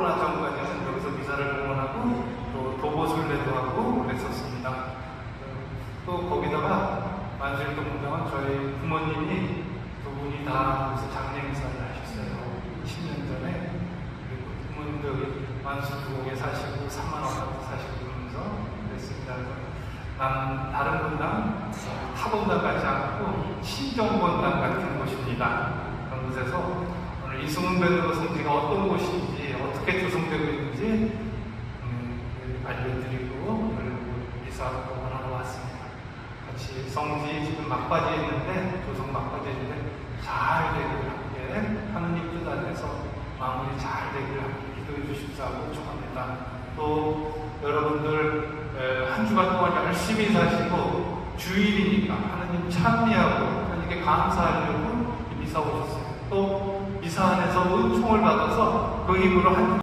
전까지는 여기서 미사를 공헌하고 또 도보순례도 하고 그랬었습니다. 또 거기다가 만실동 분당은 저희 부모님이 두 분이 다 여기서 장례 미사를 하셨어요. 10년 전에 그리고 부모님들 만수부곡에 사시고 사만 원까지 사시고 그러면서 그랬습니다. 그래서 난 다른 분당 타본당 같지 않고 신정본당 같은 곳입니다. 그런 곳에서 오늘 이승훈 베드로 성지가 어떤 곳인지 어떻게 조성되고 있는지 음, 알려드리고 그리고 미사 공헌하러 왔습니다. 성지 지금 막바지에 있는데 조성 막바지에 있는데 잘 되기를 함께 하느님 뜻 안에서 마무리 잘 되기를 함께 기도해 주십사고 축원합니다. 또 여러분들 에, 한 주간 동안 열심히 사시고 주일이니까 하느님 찬미하고 하나님께 감사하려고 이 미사 오셨어요. 또 미사 안에서 은총을 받아서 그 힘으로 한